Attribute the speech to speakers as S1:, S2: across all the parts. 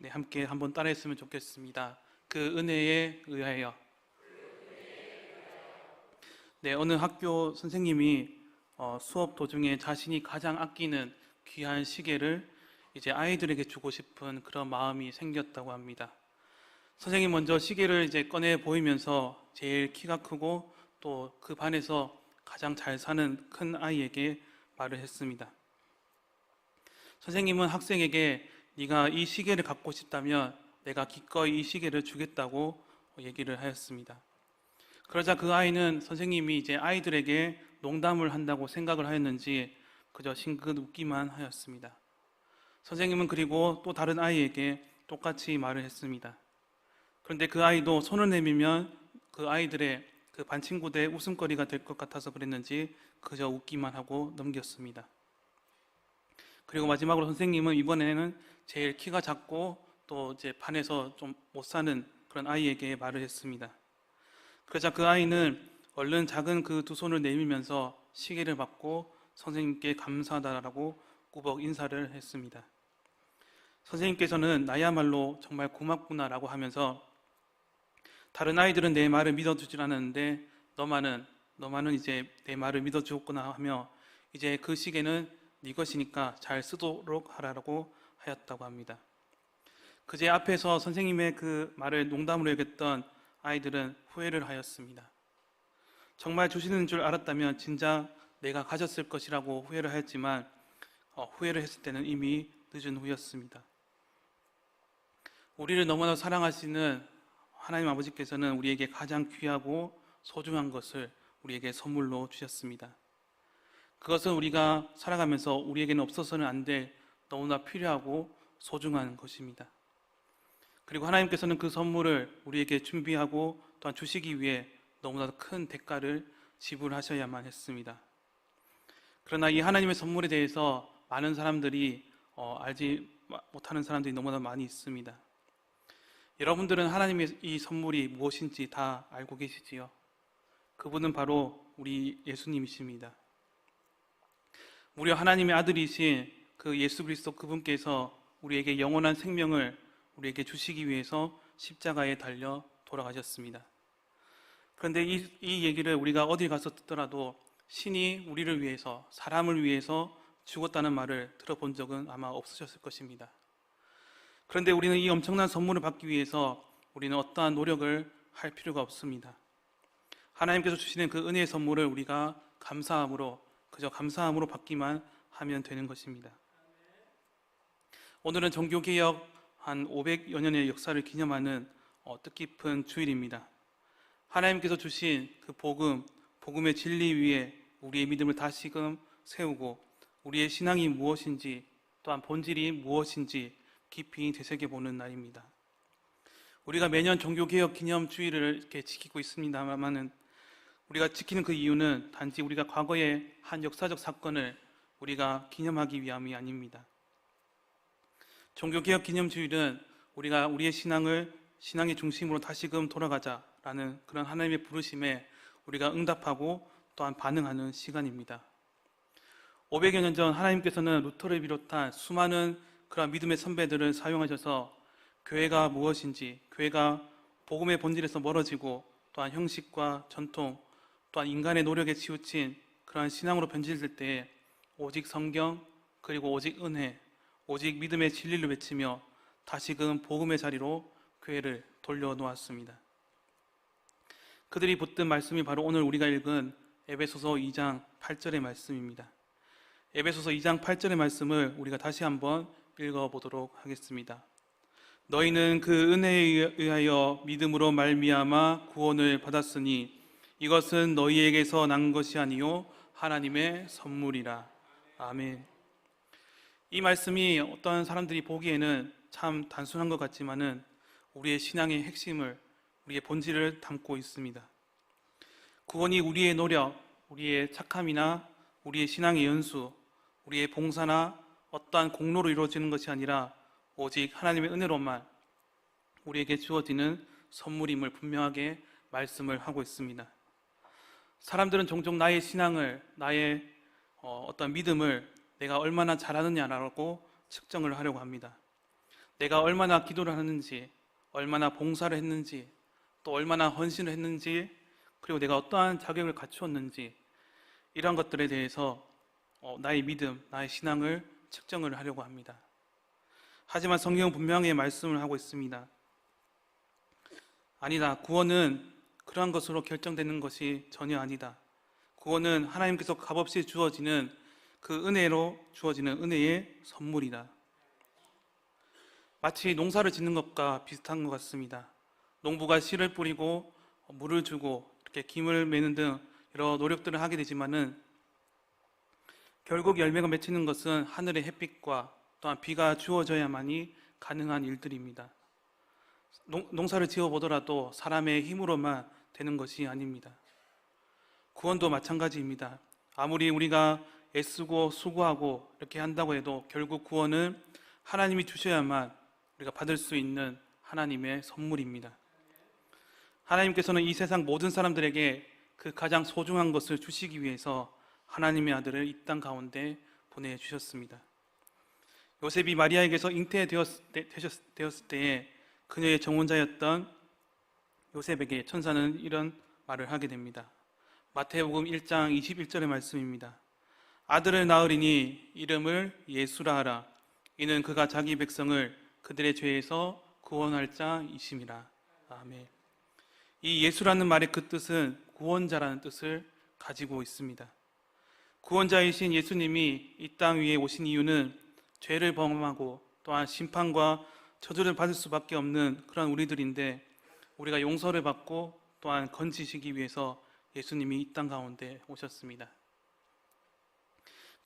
S1: 네, 함께 한번 따라했으면 좋겠습니다. 그 은혜에 의하여. 네, 어느 학교 선생님이 어, 수업 도중에 자신이 가장 아끼는 귀한 시계를 이제 아이들에게 주고 싶은 그런 마음이 생겼다고 합니다. 선생님 먼저 시계를 이제 꺼내 보이면서 제일 키가 크고 또 그 반에서 가장 잘 사는 큰 아이에게 말을 했습니다. 선생님은 학생에게 네가 이 시계를 갖고 싶다면 내가 기꺼이 이 시계를 주겠다고 얘기를 하였습니다. 그러자 그 아이는 선생님이 이제 아이들에게 농담을 한다고 생각을 하였는지 그저 싱긋 웃기만 하였습니다. 선생님은 그리고 또 다른 아이에게 똑같이 말을 했습니다. 그런데 그 아이도 손을 내밀면 그 아이들의 그 반 친구들의 웃음거리가 될 것 같아서 그랬는지 그저 웃기만 하고 넘겼습니다. 그리고 마지막으로 선생님은 이번에는 제일 키가 작고 또 이제 반에서 좀 못 사는 그런 아이에게 말을 했습니다. 그러자 그 아이는 얼른 작은 그 두 손을 내밀면서 시계를 받고 선생님께 감사하다라고 꾸벅 인사를 했습니다. 선생님께서는 나야말로 정말 고맙구나라고 하면서 다른 아이들은 내 말을 믿어주질 않았는데 너만은 너만은 이제 내 말을 믿어주었구나 하며 이제 그 시계는 네 것이니까 잘 쓰도록 하라고 하였다고 합니다. 그제 앞에서 선생님의 그 말을 농담으로 여겼던 아이들은 후회를 하였습니다. 정말 주시는 줄 알았다면 진작 내가 가졌을 것이라고 후회를 하였지만 어, 후회를 했을 때는 이미 늦은 후였습니다. 우리를 너무나 사랑하시는 하나님 아버지께서는 우리에게 가장 귀하고 소중한 것을 우리에게 선물로 주셨습니다. 그것은 우리가 살아가면서 우리에게는 없어서는 안 될 너무나 필요하고 소중한 것입니다. 그리고 하나님께서는 그 선물을 우리에게 준비하고 또한 주시기 위해 너무나 큰 대가를 지불하셔야만 했습니다. 그러나 이 하나님의 선물에 대해서 많은 사람들이 어, 알지 못하는 사람들이 너무나 많이 있습니다. 여러분들은 하나님의 이 선물이 무엇인지 다 알고 계시지요? 그분은 바로 우리 예수님이십니다. 무려 하나님의 아들이신 그 예수 그리스도 그분께서 우리에게 영원한 생명을 우리에게 주시기 위해서 십자가에 달려 돌아가셨습니다. 그런데 이, 이 얘기를 우리가 어디 가서 듣더라도 신이 우리를 위해서 사람을 위해서 죽었다는 말을 들어본 적은 아마 없으셨을 것입니다. 그런데 우리는 이 엄청난 선물을 받기 위해서 우리는 어떠한 노력을 할 필요가 없습니다. 하나님께서 주시는 그 은혜의 선물을 우리가 감사함으로 그저 감사함으로 받기만 하면 되는 것입니다. 오늘은 종교개혁 한 500여 년의 역사를 기념하는 어, 뜻깊은 주일입니다. 하나님께서 주신 그 복음, 복음의 진리 위에 우리의 믿음을 다시금 세우고 우리의 신앙이 무엇인지 또한 본질이 무엇인지 깊이 되새겨보는 날입니다. 우리가 매년 종교개혁 기념 주일을 이렇게 지키고 있습니다만은 우리가 지키는 그 이유는 단지 우리가 과거의 한 역사적 사건을 우리가 기념하기 위함이 아닙니다. 종교개혁 기념주일은 우리가 우리의 신앙을 신앙의 중심으로 다시금 돌아가자라는 그런 하나님의 부르심에 우리가 응답하고 또한 반응하는 시간입니다. 500여 년 전 하나님께서는 루터를 비롯한 수많은 그런 믿음의 선배들을 사용하셔서 교회가 무엇인지, 교회가 복음의 본질에서 멀어지고 또한 형식과 전통, 또한 인간의 노력에 치우친 그러한 신앙으로 변질될 때에 오직 성경 그리고 오직 은혜, 오직 믿음의 진리를 외치며 다시금 복음의 자리로 교회를 돌려놓았습니다. 그들이 붙든 말씀이 바로 오늘 우리가 읽은 에베소서 2장 8절의 말씀입니다. 에베소서 2장 8절의 말씀을 우리가 다시 한번 읽어보도록 하겠습니다. 너희는 그 은혜에 의하여 믿음으로 말미암아 구원을 받았으니 이것은 너희에게서 난 것이 아니요 하나님의 선물이라. 아멘. 이 말씀이 어떤 사람들이 보기에는 참 단순한 것 같지만은 우리의 신앙의 핵심을 우리의 본질을 담고 있습니다. 구원이 우리의 노력, 우리의 착함이나 우리의 신앙의 연수, 우리의 봉사나 어떠한 공로로 이루어지는 것이 아니라 오직 하나님의 은혜로만 우리에게 주어지는 선물임을 분명하게 말씀을 하고 있습니다. 사람들은 종종 나의 신앙을, 나의 어, 어떤 믿음을 내가 얼마나 잘하느냐라고 측정을 하려고 합니다. 내가 얼마나 기도를 하는지, 얼마나 봉사를 했는지, 또 얼마나 헌신을 했는지, 그리고 내가 어떠한 자격을 갖추었는지, 이러한 것들에 대해서 어, 나의 믿음, 나의 신앙을 측정을 하려고 합니다. 하지만 성경은 분명히 말씀을 하고 있습니다. 아니다. 구원은 그러한 것으로 결정되는 것이 전혀 아니다. 구원은 하나님께서 값없이 주어지는 그 은혜로 주어지는 은혜의 선물이다. 마치 농사를 짓는 것과 비슷한 것 같습니다. 농부가 씨를 뿌리고 물을 주고 이렇게 김을 매는 등 여러 노력들을 하게 되지만은 결국 열매가 맺히는 것은 하늘의 햇빛과 또한 비가 주어져야만이 가능한 일들입니다. 농, 농사를 지어 보더라도 사람의 힘으로만 되는 것이 아닙니다. 구원도 마찬가지입니다. 아무리 우리가 애쓰고 수고하고 이렇게 한다고 해도 결국 구원은 하나님이 주셔야만 우리가 받을 수 있는 하나님의 선물입니다. 하나님께서는 이 세상 모든 사람들에게 그 가장 소중한 것을 주시기 위해서 하나님의 아들을 이 땅 가운데 보내주셨습니다. 요셉이 마리아에게서 잉태되었을 때, 되었을 때에 그녀의 정혼자였던 요셉에게 천사는 이런 말을 하게 됩니다. 마태복음 1장 21절의 말씀입니다. 아들을 낳으리니 이름을 예수라 하라. 이는 그가 자기 백성을 그들의 죄에서 구원할 자이심이라. 아멘. 이 예수라는 말의 그 뜻은 구원자라는 뜻을 가지고 있습니다. 구원자이신 예수님이 이 땅 위에 오신 이유는 죄를 범하고 또한 심판과 저주를 받을 수밖에 없는 그런 우리들인데 우리가 용서를 받고 또한 건지시기 위해서 예수님이 이 땅 가운데 오셨습니다.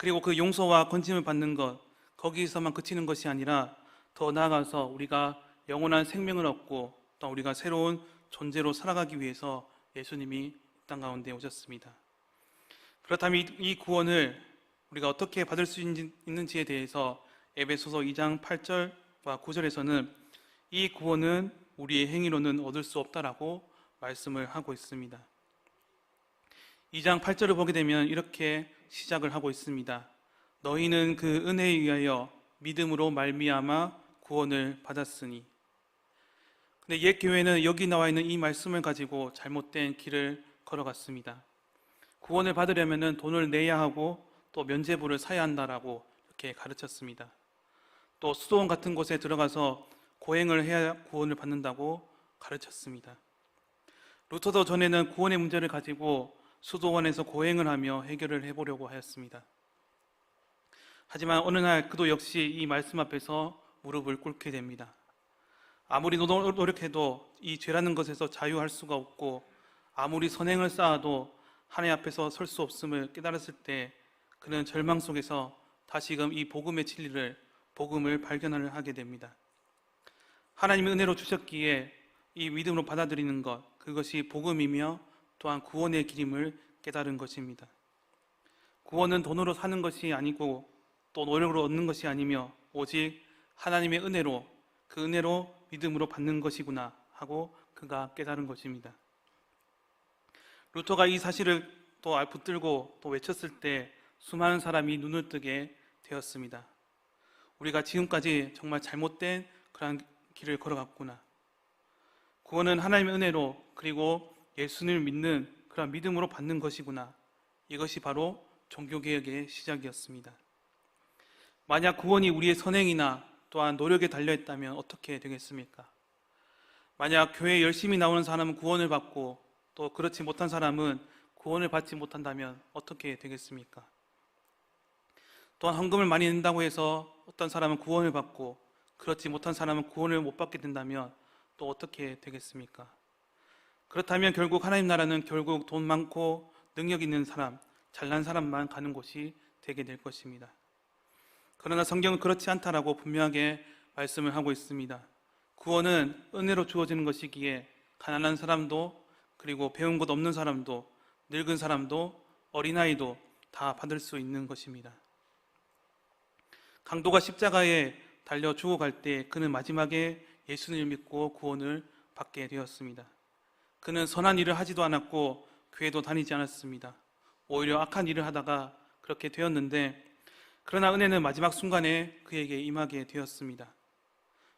S1: 그리고 그 용서와 건짐을 받는 것 거기서만 그치는 것이 아니라 더 나아가서 우리가 영원한 생명을 얻고 또 우리가 새로운 존재로 살아가기 위해서 예수님이 이땅 가운데 오셨습니다. 그렇다면 이- 이 구원을 우리가 어떻게 받을 수 있는지- 있는지에 대해서 에베소서 2장 8절과 9절에서는 이 구원은 우리의 행위로는 얻을 수 없다라고 말씀을 하고 있습니다. 2장 8절을 보게 되면 이렇게 시작을 하고 있습니다. 너희는 그 은혜에 의하여 믿음으로 말미암아 구원을 받았으니. 근데 옛 교회는 여기 나와 있는 이 말씀을 가지고 잘못된 길을 걸어갔습니다. 구원을 받으려면 돈을 내야 하고 또 면제부를 사야 한다라고 이렇게 가르쳤습니다. 또 수도원 같은 곳에 들어가서 고행을 해야 구원을 받는다고 가르쳤습니다. 루터도 전에는 구원의 문제를 가지고 수도원에서 고행을 하며 해결을 해보려고 하였습니다. 하지만 어느 날 그도 역시 이 말씀 앞에서 무릎을 꿇게 됩니다. 아무리 노- 노력해도 이 죄라는 것에서 자유할 수가 없고 아무리 선행을 쌓아도 하나님 앞에서 설 수 없음을 깨달았을 때 그는 절망 속에서 다시금 이 복음의 진리를 복음을 발견을 하게 됩니다. 하나님의 은혜로 주셨기에 이 믿음으로 받아들이는 것 그것이 복음이며 또한 구원의 길임을 깨달은 것입니다. 구원은 돈으로 사는 것이 아니고 또 노력으로 얻는 것이 아니며 오직 하나님의 은혜로 그 은혜로 믿음으로 받는 것이구나 하고 그가 깨달은 것입니다. 루터가 이 사실을 또 붙들고 또 외쳤을 때 수많은 사람이 눈을 뜨게 되었습니다. 우리가 지금까지 정말 잘못된 그런 길을 걸어갔구나. 구원은 하나님의 은혜로 그리고 예수님을 믿는 그런 믿음으로 받는 것이구나. 이것이 바로 종교개혁의 시작이었습니다. 만약 구원이 우리의 선행이나 또한 노력에 달려있다면 어떻게 되겠습니까? 만약 교회에 열심히 나오는 사람은 구원을 받고 또 그렇지 못한 사람은 구원을 받지 못한다면 어떻게 되겠습니까? 또한 헌금을 많이 낸다고 해서 어떤 사람은 구원을 받고 그렇지 못한 사람은 구원을 못 받게 된다면 또 어떻게 되겠습니까? 그렇다면 결국 하나님 나라는 결국 돈 많고 능력 있는 사람, 잘난 사람만 가는 곳이 되게 될 것입니다. 그러나 성경은 그렇지 않다라고 분명하게 말씀을 하고 있습니다. 구원은 은혜로 주어지는 것이기에 가난한 사람도 그리고 배운 것 없는 사람도 늙은 사람도 어린아이도 다 받을 수 있는 것입니다. 강도가 십자가에 달려 죽어갈 때 그는 마지막에 예수님을 믿고 구원을 받게 되었습니다. 그는 선한 일을 하지도 않았고 교회도 다니지 않았습니다. 오히려 악한 일을 하다가 그렇게 되었는데 그러나 은혜는 마지막 순간에 그에게 임하게 되었습니다.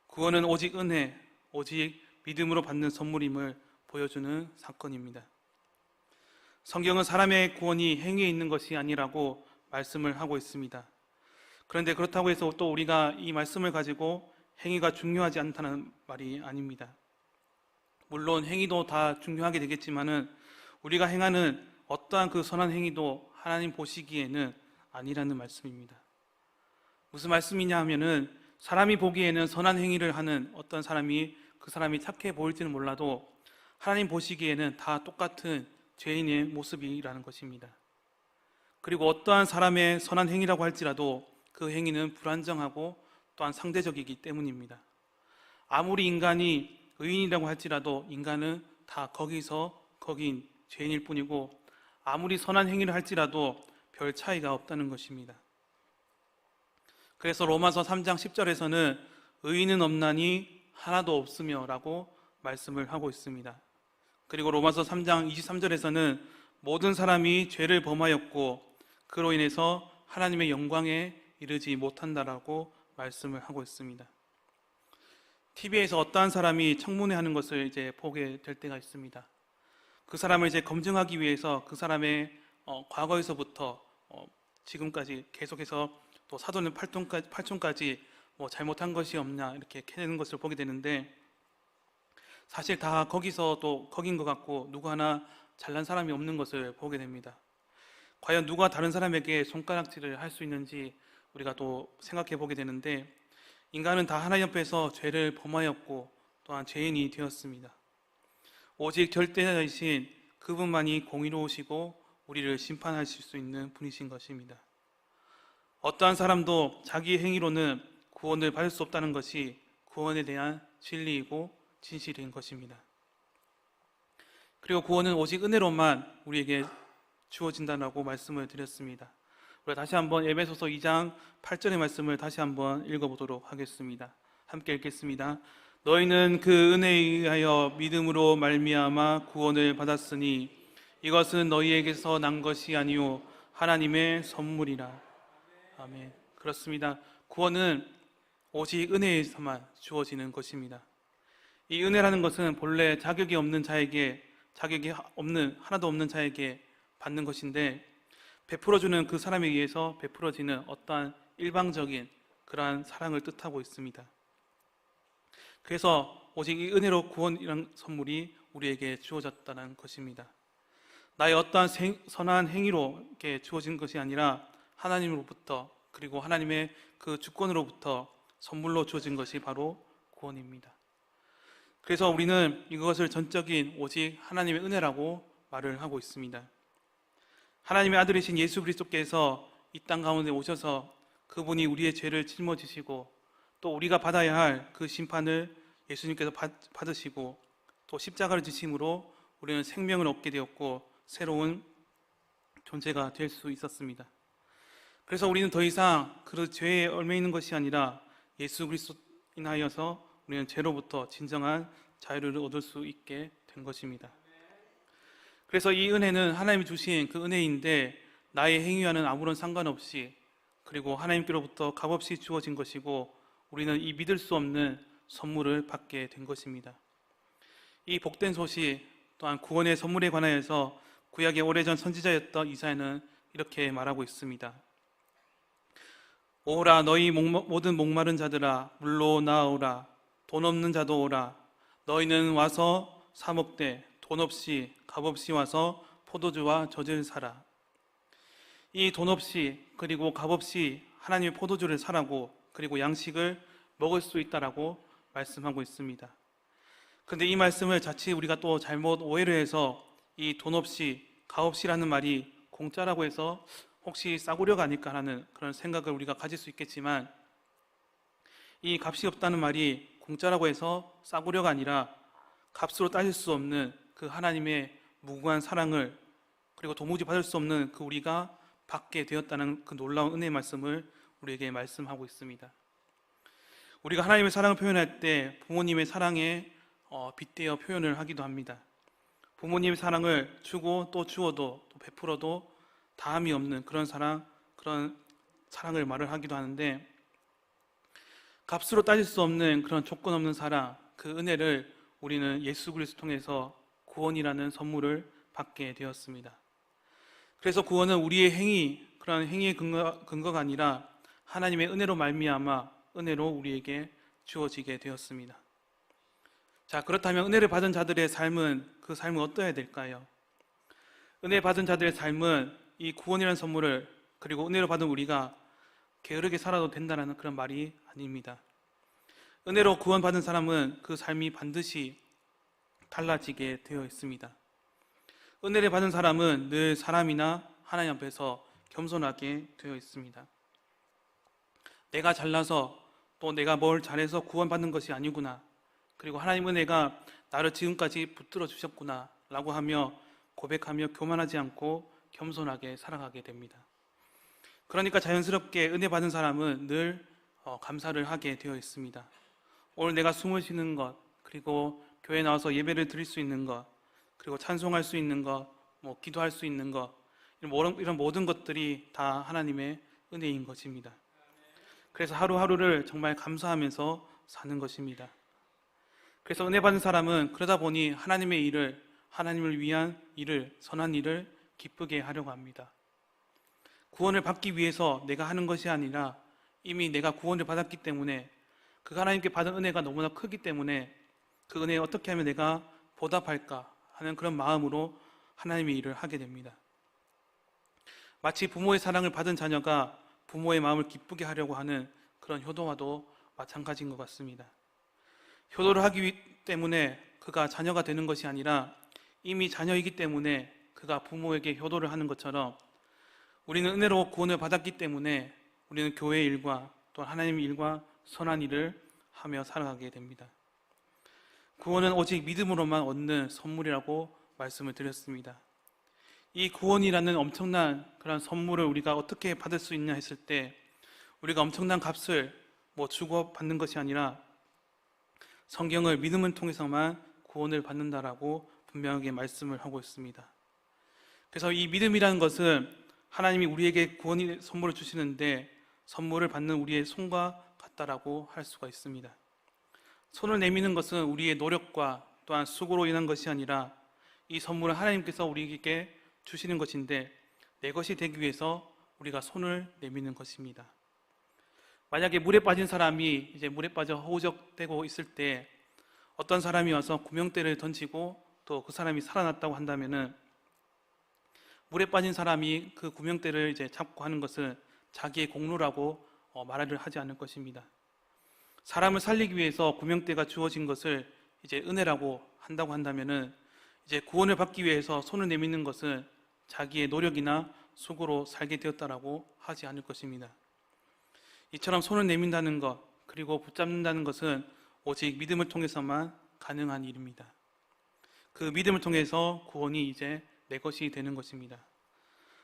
S1: 구원은 오직 은혜, 오직 믿음으로 받는 선물임을 보여주는 사건입니다. 성경은 사람의 구원이 행위에 있는 것이 아니라고 말씀을 하고 있습니다. 그런데 그렇다고 해서 또 우리가 이 말씀을 가지고 행위가 중요하지 않다는 말이 아닙니다. 물론 행위도 다 중요하게 되겠지만은 우리가 행하는 어떠한 그 선한 행위도 하나님 보시기에는 아니라는 말씀입니다. 무슨 말씀이냐 하면은 사람이 보기에는 선한 행위를 하는 어떤 사람이 그 사람이 착해 보일지는 몰라도 하나님 보시기에는 다 똑같은 죄인의 모습이라는 것입니다. 그리고 어떠한 사람의 선한 행위라고 할지라도 그 행위는 불안정하고 또한 상대적이기 때문입니다. 아무리 인간이 의인이라고 할지라도 인간은 다 거기서 거긴 죄인일 뿐이고 아무리 선한 행위를 할지라도 별 차이가 없다는 것입니다. 그래서 로마서 3장 10절에서는 의인은 없나니 하나도 없으며라고 말씀을 하고 있습니다. 그리고 로마서 3장 23절에서는 모든 사람이 죄를 범하였고 그로 인해서 하나님의 영광에 이르지 못한다라고 말씀을 하고 있습니다. TV에서 어떠한 사람이 청문회 하는 것을 이제 보게 될 때가 있습니다. 그 사람을 이제 검증하기 위해서 그 사람의 어, 과거에서부터 어, 지금까지 계속해서 또 사도는 8촌까지, 8촌까지 뭐 잘못한 것이 없냐 이렇게 캐내는 것을 보게 되는데 사실 다 거기서 또 거긴 것 같고 누구 하나 잘난 사람이 없는 것을 보게 됩니다. 과연 누가 다른 사람에게 손가락질을 할 수 있는지 우리가 또 생각해 보게 되는데 인간은 다 하나님 옆에서 죄를 범하였고 또한 죄인이 되었습니다. 오직 절대자이신 그분만이 공의로우시고 우리를 심판하실 수 있는 분이신 것입니다. 어떠한 사람도 자기 행위로는 구원을 받을 수 없다는 것이 구원에 대한 진리이고 진실인 것입니다. 그리고 구원은 오직 은혜로만 우리에게 주어진다라고 말씀을 드렸습니다. 우리가 다시 한번 에베소서 2장 8절의 말씀을 다시 한번 읽어보도록 하겠습니다. 함께 읽겠습니다. 너희는 그 은혜에 의하여 믿음으로 말미암아 구원을 받았으니 이것은 너희에게서 난 것이 아니요 하나님의 선물이라. 아멘. 그렇습니다. 구원은 오직 은혜에서만 주어지는 것입니다. 이 은혜라는 것은 본래 자격이 없는 자에게 자격이 없는 하나도 없는 자에게 받는 것인데 베풀어주는 그 사람에 의해서 베풀어지는 어떠한 일방적인 그러한 사랑을 뜻하고 있습니다. 그래서 오직 이 은혜로 구원이라는 선물이 우리에게 주어졌다는 것입니다. 나의 어떠한 생, 선한 행위로 이렇게 주어진 것이 아니라 하나님으로부터 그리고 하나님의 그 주권으로부터 선물로 주어진 것이 바로 구원입니다. 그래서 우리는 이것을 전적인 오직 하나님의 은혜라고 말을 하고 있습니다. 하나님의 아들이신 예수 그리스도께서 이 땅 가운데 오셔서 그분이 우리의 죄를 짊어지시고 또 우리가 받아야 할 그 심판을 예수님께서 받, 받으시고 또 십자가를 지심으로 우리는 생명을 얻게 되었고 새로운 존재가 될 수 있었습니다. 그래서 우리는 더 이상 그 죄에 얽매 있는 것이 아니라 예수 그리스도 인하여서 우리는 죄로부터 진정한 자유를 얻을 수 있게 된 것입니다. 그래서 이 은혜는 하나님이 주신 그 은혜인데 나의 행위와는 아무런 상관없이 그리고 하나님께로부터 값없이 주어진 것이고 우리는 이 믿을 수 없는 선물을 받게 된 것입니다. 이 복된 소식 또한 구원의 선물에 관하여서 구약의 오래전 선지자였던 이사야는 이렇게 말하고 있습니다. 오라 너희 목, 모든 목마른 자들아 물로 나오라 돈 없는 자도 오라 너희는 와서 사 먹되 돈 없이 값 없이 와서 포도주와 젖을 사라 이 돈 없이 그리고 값 없이 하나님의 포도주를 사라고 그리고 양식을 먹을 수 있다라고 말씀하고 있습니다. 근데 이 말씀을 자칫 우리가 또 잘못 오해를 해서 이 돈 없이 값 없이라는 말이 공짜라고 해서 혹시 싸구려가 아닐까라는 그런 생각을 우리가 가질 수 있겠지만 이 값이 없다는 말이 공짜라고 해서 싸구려가 아니라 값으로 따질 수 없는 그 하나님의 무궁한 사랑을 그리고 도무지 받을 수 없는 그 우리가 받게 되었다는 그 놀라운 은혜의 말씀을 우리에게 말씀하고 있습니다. 우리가 하나님의 사랑을 표현할 때 부모님의 사랑에 어, 빗대어 표현을 하기도 합니다. 부모님의 사랑을 주고 또 주어도 또 베풀어도 다함이 없는 그런 사랑, 그런 사랑을 말을 하기도 하는데 값으로 따질 수 없는 그런 조건 없는 사랑, 그 은혜를 우리는 예수 그리스도 통해서 구원이라는 선물을 받게 되었습니다. 그래서 구원은 우리의 행위, 그런 행위의 근거, 근거 가 아니라 하나님의 은혜로 말미암아 은혜로 우리에게 주어지게 되었습니다. 자, 그렇다면 은혜를 받은 자들의 삶은 그 삶은 어떠해야 될까요? 은혜 받은 자들의 삶은 이 구원이라는 선물을 그리고 은혜로 받은 우리가 게으르게 살아도 된다는 그런 말이 아닙니다. 은혜로 구원받은 사람은 그 삶이 반드시 달라지게 되어 있습니다. 은혜를 받은 사람은 늘 사람이나 하나님 앞에서 겸손하게 되어 있습니다. 내가 잘나서 또 내가 뭘 잘해서 구원받는 것이 아니구나. 그리고 하나님 은혜가 나를 지금까지 붙들어 주셨구나. 라고 하며 고백하며 교만하지 않고 겸손하게 살아가게 됩니다. 그러니까 자연스럽게 은혜 받은 사람은 늘 어, 감사를 하게 되어 있습니다. 오늘 내가 숨을 쉬는 것, 그리고 교회 나와서 예배를 드릴 수 있는 것, 그리고 찬송할 수 있는 것, 뭐 기도할 수 있는 것, 이런 모든- 이런 모든 것들이 다 하나님의 은혜인 것입니다. 그래서 하루하루를 정말 감사하면서 사는 것입니다. 그래서 은혜 받은 사람은 그러다 보니 하나님의 일을, 하나님을 위한 일을, 선한 일을 기쁘게 하려고 합니다. 구원을 받기 위해서 내가 하는 것이 아니라 이미 내가 구원을 받았기 때문에 그 하나님께 받은 은혜가 너무나 크기 때문에 그 은혜에 어떻게 하면 내가 보답할까 하는 그런 마음으로 하나님의 일을 하게 됩니다. 마치 부모의 사랑을 받은 자녀가 부모의 마음을 기쁘게 하려고 하는 그런 효도와도 마찬가지인 것 같습니다. 효도를 하기 위- 때문에 그가 자녀가 되는 것이 아니라 이미 자녀이기 때문에 그가 부모에게 효도를 하는 것처럼 우리는 은혜로 구원을 받았기 때문에 우리는 교회의 일과 또 하나님의 일과 선한 일을 하며 살아가게 됩니다. 구원은 오직 믿음으로만 얻는 선물이라고 말씀을 드렸습니다. 이 구원이라는 엄청난 그런 선물을 우리가 어떻게 받을 수 있냐 했을 때 우리가 엄청난 값을 뭐 주고 받는 것이 아니라 성경을 믿음을 통해서만 구원을 받는다라고 분명하게 말씀을 하고 있습니다. 그래서 이 믿음이라는 것은 하나님이 우리에게 구원의 선물을 주시는데 선물을 받는 우리의 손과 같다라고 할 수가 있습니다. 손을 내미는 것은 우리의 노력과 또한 수고로 인한 것이 아니라 이 선물은 하나님께서 우리에게 주시는 것인데 내 것이 되기 위해서 우리가 손을 내미는 것입니다. 만약에 물에 빠진 사람이 이제 물에 빠져 허우적대고 있을 때 어떤 사람이 와서 구명대를 던지고 또 그 사람이 살아났다고 한다면은 물에 빠진 사람이 그 구명대를 이제 잡고 하는 것은 자기의 공로라고 어, 말을 하지 않을 것입니다. 사람을 살리기 위해서 구명대가 주어진 것을 이제 은혜라고 한다고 한다면은 이제 구원을 받기 위해서 손을 내미는 것은 자기의 노력이나 수고로 살게 되었다라고 하지 않을 것입니다. 이처럼 손을 내민다는 것 그리고 붙잡는다는 것은 오직 믿음을 통해서만 가능한 일입니다. 그 믿음을 통해서 구원이 이제 내 것이 되는 것입니다.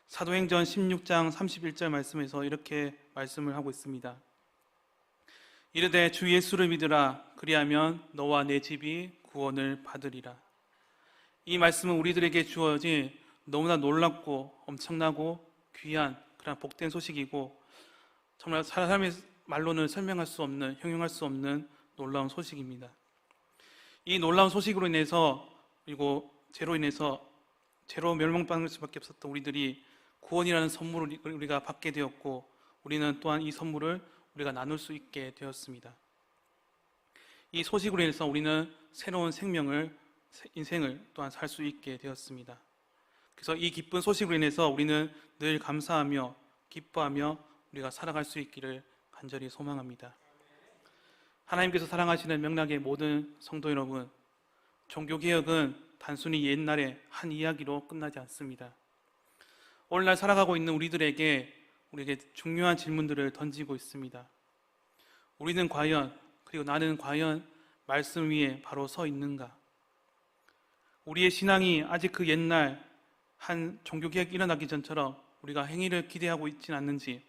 S1: 사도행전 16장 31절 말씀에서 이렇게 말씀을 하고 있습니다. 이르되 주 예수를 믿으라 그리하면 너와 내 집이 구원을 받으리라. 이 말씀은 우리들에게 주어진 너무나 놀랍고 엄청나고 귀한 그런 복된 소식이고 정말 사람의 말로는 설명할 수 없는 형용할 수 없는 놀라운 소식입니다. 이 놀라운 소식으로 인해서 그리고 죄로 인해서 죄로 멸망받을 수밖에 없었던 우리들이 구원이라는 선물을 우리가 받게 되었고 우리는 또한 이 선물을 우리가 나눌 수 있게 되었습니다. 이 소식으로 인해서 우리는 새로운 생명을 인생을 또한 살 수 있게 되었습니다. 그래서 이 기쁜 소식으로 인해서 우리는 늘 감사하며 기뻐하며 우리가 살아갈 수 있기를 간절히 소망합니다. 하나님께서 사랑하시는 명락의 모든 성도 여러분, 종교 개혁은 단순히 옛날의 한 이야기로 끝나지 않습니다. 오늘날 살아가고 있는 우리들에게 우리에게 중요한 질문들을 던지고 있습니다. 우리는 과연 그리고 나는 과연 말씀 위에 바로 서 있는가? 우리의 신앙이 아직 그 옛날 한 종교 개혁이 일어나기 전처럼 우리가 행위를 기대하고 있지는 않는지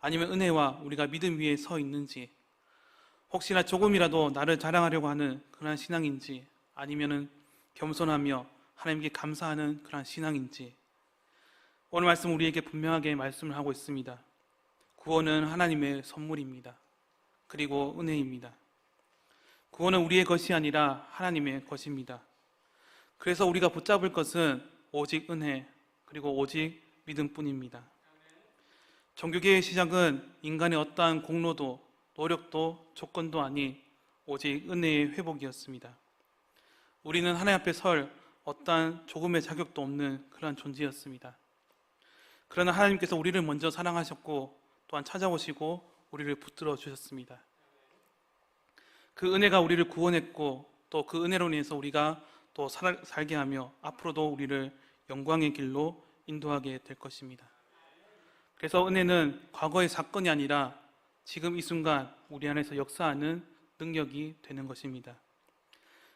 S1: 아니면 은혜와 우리가 믿음 위에 서 있는지 혹시나 조금이라도 나를 자랑하려고 하는 그러한 신앙인지 아니면은 겸손하며 하나님께 감사하는 그러한 신앙인지 오늘 말씀 우리에게 분명하게 말씀을 하고 있습니다. 구원은 하나님의 선물입니다. 그리고 은혜입니다. 구원은 우리의 것이 아니라 하나님의 것입니다. 그래서 우리가 붙잡을 것은 오직 은혜 그리고 오직 믿음뿐입니다. 종교계의 시작은 인간의 어떠한 공로도 노력도 조건도 아닌 오직 은혜의 회복이었습니다. 우리는 하나님 앞에 설 어떠한 조금의 자격도 없는 그러한 존재였습니다. 그러나 하나님께서 우리를 먼저 사랑하셨고 또한 찾아오시고 우리를 붙들어 주셨습니다. 그 은혜가 우리를 구원했고 또 그 은혜로 인해서 우리가 또 살, 살게 하며 앞으로도 우리를 영광의 길로 인도하게 될 것입니다. 그래서 은혜는 과거의 사건이 아니라 지금 이 순간 우리 안에서 역사하는 능력이 되는 것입니다.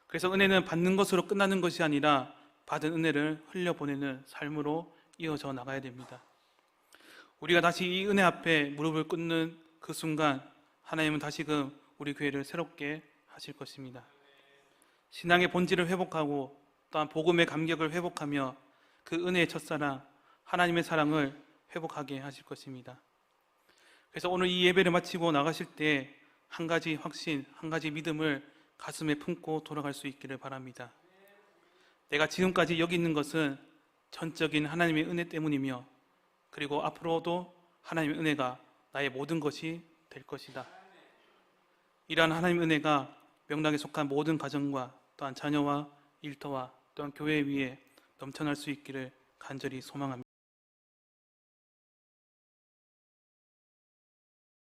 S1: 그래서 은혜는 받는 것으로 끝나는 것이 아니라 받은 은혜를 흘려보내는 삶으로 이어져 나가야 됩니다. 우리가 다시 이 은혜 앞에 무릎을 꿇는 그 순간 하나님은 다시금 우리 교회를 새롭게 하실 것입니다. 신앙의 본질을 회복하고 또한 복음의 감격을 회복하며 그 은혜의 첫사랑 하나님의 사랑을 회복하게 하실 것입니다. 그래서 오늘 이 예배를 마치고 나가실 때 한 가지 확신, 한 가지 믿음을 가슴에 품고 돌아갈 수 있기를 바랍니다. 내가 지금까지 여기 있는 것은 전적인 하나님의 은혜 때문이며 그리고 앞으로도 하나님의 은혜가 나의 모든 것이 될 것이다. 이러한 하나님의 은혜가 명락에 속한 모든 가정과 또한 자녀와 일터와 또한 교회 위에 넘쳐날 수 있기를 간절히 소망합니다.